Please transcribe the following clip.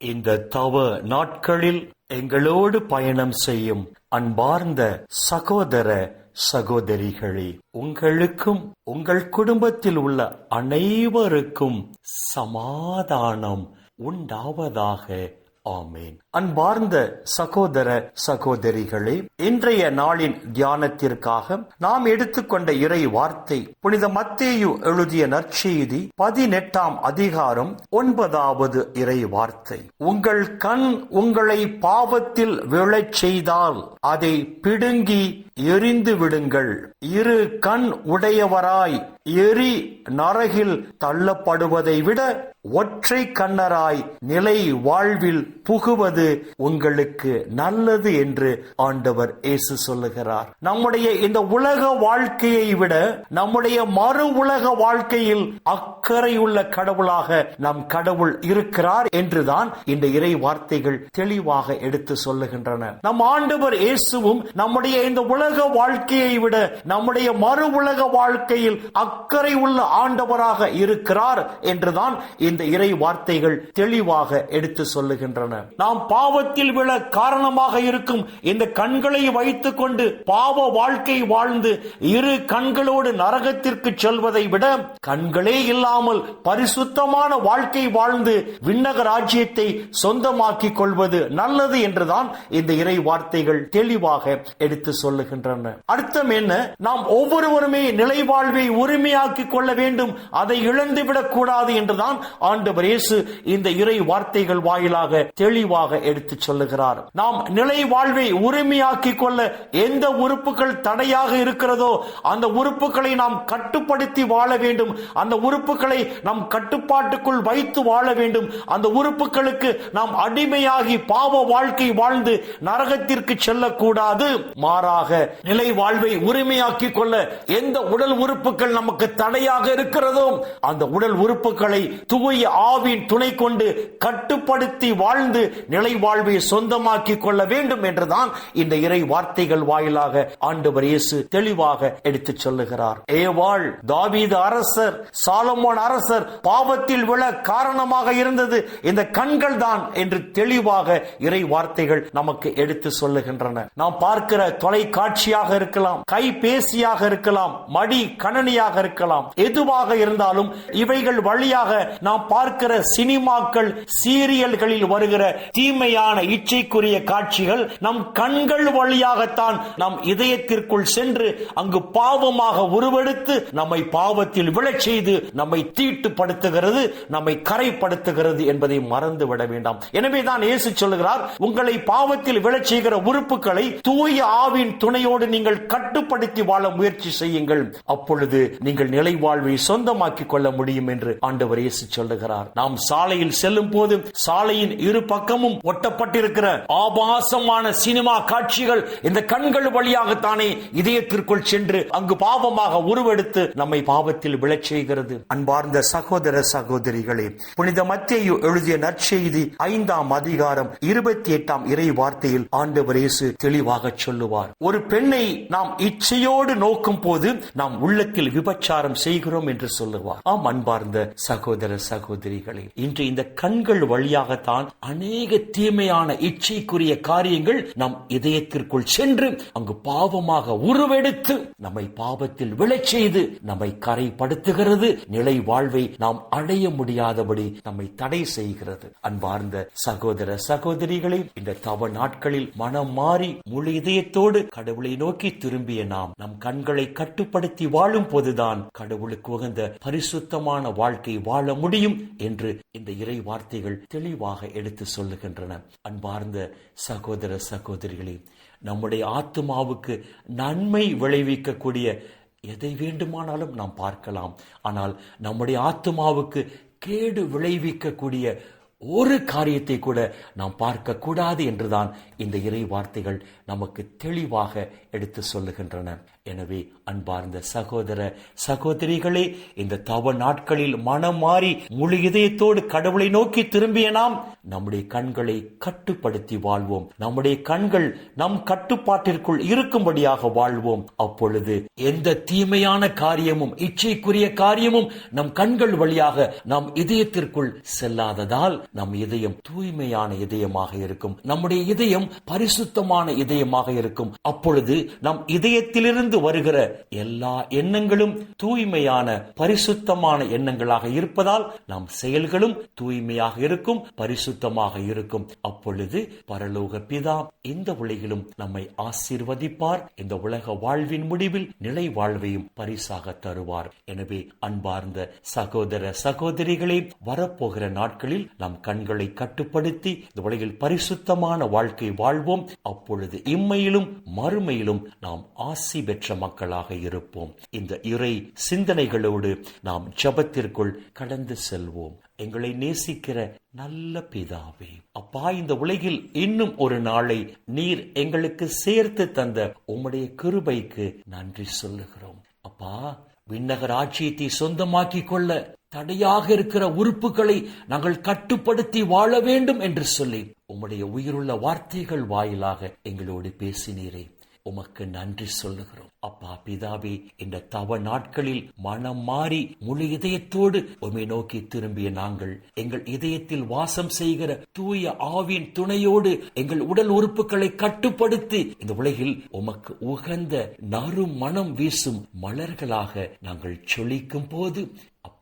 இந்த தவ நாட்களில் எங்களோடு பயணம் செய்யும் அன்பார்ந்த சகோதர சகோதரிகளே உங்களுக்கும் உங்கள் குடும்பத்தில் உள்ள அனைவருக்கும் சமாதானம் உண்டாவதாக ஆமேன். அன்பார்ந்த சகோதர சகோதரிகளே இன்றைய நாளின் தியானத்திற்காக நாம் எடுத்துக்கொண்ட இறை வார்த்தை புனித மத்தேயு எழுதிய நற்செய்தி பதினெட்டாம் அதிகாரம் ஒன்பதாவது இறை வார்த்தை. உங்கள் கண் உங்களை பாவத்தில் விழச் செய்தால் அதை பிடுங்கி எரிந்து விடுங்கள். இரு கண் உடையவராய் எரி நரகில் தள்ளப்படுவதை விட ஒற்றை கண்ணராய் நிலை வாழ்வில் புகுவது உங்களுக்கு நல்லது என்று ஆண்டவர் இயேசு சொல்லுகிறார். நம்முடைய இந்த உலக வாழ்க்கையை விட நம்முடைய மறு உலக வாழ்க்கையில் அக்கறையுள்ள கடவுளாக நம் கடவுள் இருக்கிறார் என்றுதான் இந்த இறை வார்த்தைகள் தெளிவாக எடுத்து சொல்லுகின்றன. நம் ஆண்டவர் இயேசுவும் நம்முடைய இந்த உலக வாழ்க்கையை விட நம்முடைய மறு உலக வாழ்க்கையில் அக் அக்கறை உள்ள ஆண்டவராக இருக்கிறார் என்றுதான் இந்த இறை வார்த்தைகள் தெளிவாக எடுத்து சொல்லுகின்றன. நாம் பாவத்தில் விழ காரணமாக இருக்கும் இந்த கண்களை வைத்துக் கொண்டு பாவ வாழ்க்கை வாழ்ந்து இரு கண்களோடு நரகத்திற்கு செல்வதை விட கண்களே இல்லாமல் பரிசுத்தமான வாழ்க்கை வாழ்ந்து விண்ணக ராஜ்யத்தை சொந்தமாக்கிக் கொள்வது நல்லது என்றுதான் இந்த இறை வார்த்தைகள் தெளிவாக எடுத்து சொல்லுகின்றன. அர்த்தம் என்ன? நாம் ஒவ்வொருவருமே நிலை வாழ்வை உரிமையாக்கிக் கொள்ள வேண்டும். அதை இழந்துவிடக் கூடாது என்றுதான் ஆண்டவர் இயேசு இந்த இறை வார்த்தைகள் வாயிலாக தெளிவாக எடுத்து சொல்லுகிறார். நாம் நிலை வாழ்வை உரிமையாக்கிக் கொள்ள எந்த உறுப்புகள் தடையாக இருக்கிறதோ அந்த உறுப்புகளை நாம் கட்டுப்படுத்தி வாழ வேண்டும். அந்த உறுப்புகளை நம் கட்டுப்பாட்டுக்குள் வைத்து வாழ வேண்டும். அந்த உறுப்புகளுக்கு நாம் அடிமையாகி பாவ வாழ்க்கை வாழ்ந்து நரகத்திற்கு செல்லக்கூடாது. மாறாக நிலை வாழ்வை உரிமையாக்கிக் கொள்ள எந்த உடல் உறுப்புகள் நமக்கு தடையாக இருக்கிறதோ அந்த உடல் உறுப்புகளை தூய ஆவின் துணை கொண்டு கட்டுப்படுத்தி வாழ்ந்து நிலை வாழ்வை சொந்தமாக்கி கொள்ள வேண்டும் என்றுதான் இந்த இறை வார்த்தைகள் வாயிலாக ஆண்டவர் இயேசு தெளிவாக எடுத்து சொல்லுகிறார். ஏவாள் தாவீது அரசர் சாலமோன் அரசர் பாவத்தில் விழ காரணமாக இருந்தது. இந்த கண்கள் தான் என்று தெளிவாக இறை வார்த்தைகள் நமக்கு எடுத்து சொல்லுகின்றன. நாம் பார்க்கிற தொலைக்காட்சியாக இருக்கலாம் கைபேசியாக இருக்கலாம் மடி கணனியாக இருக்கலாம். எதுவாக இருந்தாலும் இவைகள் வழியாக நாம் பார்க்கிற சினிமாக்கள் சீரியல்களில் வருகிற தீமையான இச்சைக்குரிய காட்சிகள் நம் கண்கள் வழியாகத்தான் நம் இதயத்திற்குள் சென்று அங்கு பாவமாக உருவெடுத்து நம்மை பாவத்தில் விழச் செய்து நம்மை தீட்டுப்படுத்துகிறது நம்மை கரைப்படுத்துகிறது என்பதை மறந்து விட வேண்டாம். எனவே தான் இயேசு சொல்லுகிறார் உங்களை பாவத்தில் விழச் செய்கிற உறுப்புகளை தூய ஆவின் துணையோடு நீங்கள் கட்டுப்படுத்தி வாழ முயற்சி செய்யுங்கள். அப்பொழுது நீங்கள் நிலை வாழ்வை சொந்தமாக்கிக் கொள்ள முடியும் என்று ஆண்டவர் இயேசு சொல்லுகிறார். நாம் சாலையில் செல்லும் போது சாலையின் இரு பக்கமும் ஒட்டப்பட்டிருக்கிற ஆபாசமான சினிமா காட்சிகள் இந்த கண்கள் வழியாகத்தானே இதயத்திற்குள் சென்று அங்கு பாவமாக உருவெடுத்து நம்மை பாவத்தில் விழச் செய்கிறது. அன்பார்ந்த சகோதர சகோதரிகளே புனித மத்திய எழுதிய நற்செய்தி ஐந்தாம் அதிகாரம் இருபத்தி எட்டாம் இறை வார்த்தையில் ஆண்டவர் இயேசு தெளிவாக சொல்லுவார். ஒரு பெண்ணை நாம் இச்சையோடு நோக்கும் போது நாம் உள்ளத்தில் விபச்சாரம் செய்கிறோம் என்று சொல்லுவார். ஆம் அன்பார்ந்த சகோதர சகோதரிகளே இன்று இந்த கண்கள் வழியாகத்தான் அநேக தீமையான இச்சைக்குரிய காரியங்கள் நம் இதயத்திற்குள் சென்று அங்கு பாவமாக உருவெடுத்து நம்மை பாவத்தில் விளை செய்து நம்மை கரைப்படுத்துகிறது. நிலை வாழ்வை நாம் அடைய முடியாதபடி நம்மை தடை செய்கிறது. அன்பார்ந்த சகோதர சகோதரிகளே இந்த தவ நாட்களில் மனம் மாறி முழு இதயத்தோடு கடவுளை நோக்கி திரும்பிய நாம் நம் கண்களை கட்டுப்படுத்தி வாழும் போதுதான் கடவுளுக்கு உகந்த பரிசுத்தமான வாழ்க்கை வாழ முடியும் என்று இந்த இறை வார்த்தைகள் தெளிவாக எடுத்து சொல்லுகின்றன. அன்பார்ந்த சகோதர சகோதரிகளே நம்முடைய ஆத்மாவுக்கு நன்மை விளைவிக்கக்கூடிய எதை வேண்டுமானாலும் நாம் பார்க்கலாம். ஆனால் நம்முடைய ஆத்மாவுக்கு கேடு விளைவிக்கக்கூடிய ஒரு காரியத்தை கூட நாம் பார்க்க கூடாது என்றுதான் இந்த இறை வார்த்தைகள் நமக்கு தெளிவாக எடுத்து சொல்லுகின்றன. எனவே அன்பார்ந்த சகோதர சகோதரிகளே இந்த தவ நாட்களில் மனம் மாறி முழு இதயத்தோடு கடவுளை நோக்கி திரும்பிய நாம் நம்முடைய கண்களை கட்டுப்படுத்தி வாழ்வோம். நம்முடைய கண்கள் நம் கட்டுப்பாட்டிற்குள் இருக்கும்படியாக வாழ்வோம். அப்பொழுது எந்த தீமையான காரியமும் இச்சைக்குரிய காரியமும் நம் கண்கள் வழியாக நம் இதயத்திற்குள் செல்லாததால் நம் இதயம் தூய்மையான இதயமாக இருக்கும். நம்முடைய இதயம் பரிசுத்தமான இதயமாக இருக்கும். அப்பொழுது நம் இதயத்திலிருந்து வருகிற எல்லா எண்ணங்களும் தூய்மையான பரிசுத்தமான எண்ணங்களாக இருப்பதால் நம் செயல்களும் தூய்மையாக இருக்கும் பரிசுத்தமாக இருக்கும். அப்பொழுது பரலோக பிதா இந்த உலகிலும் நம்மை ஆசீர்வதிப்பார். இந்த உலக வாழ்வின் முடிவில் நிலை வாழ்வையும் பரிசாக தருவார். எனவே அன்பார்ந்த சகோதர சகோதரிகளே வரப்போகிற நாட்களில் நம் கண்களை கட்டுப்படுத்தி இந்த உலகில் பரிசுத்தமான வாழ்க்கை வாழ்வோம். அப்பொழுது இம்மையிலும் மறுமையிலும் நாம் ஆசி பெற்ற மக்களாக இருப்போம். இந்த இறை சிந்தனைகளோடு நாம் ஜபத்திற்குள் கடந்து செல்வோம். எங்களை நேசிக்கிற நல்ல பிதாவே அப்பா இந்த உலகில் இன்னும் ஒரு நாளை நீர் எங்களுக்கு சேர்த்து தந்த உம்முடைய கிருபைக்கு நன்றி சொல்லுகிறோம். அப்பா விண்ணகர் ஆட்சியத்தை சொந்தமாக்கிக் கொள்ள தடையாக இருக்கிற உறுப்புகளை நாங்கள் கட்டுப்படுத்தி வாழ வேண்டும் என்று சொல்லி உம்முடைய உயிருள்ள வார்த்தைகள் வாயிலாக எங்களோடு பேசினீரே. உமக்கு நன்றி சொல்லுகிறோம். அப்பா பிதாவே இந்த தவ நாட்களில் மனம் மாறி முழு இதயத்தோடு உமை நோக்கி திரும்பிய நாங்கள் எங்கள் இதயத்தில் வாசம் செய்கிற தூய ஆவின் துணையோடு எங்கள் உடல் உறுப்புகளை கட்டுப்படுத்தி இந்த உலகில் உமக்கு உகந்த நறு மனம் வீசும் மலர்களாக நாங்கள் சொலிக்கும் போது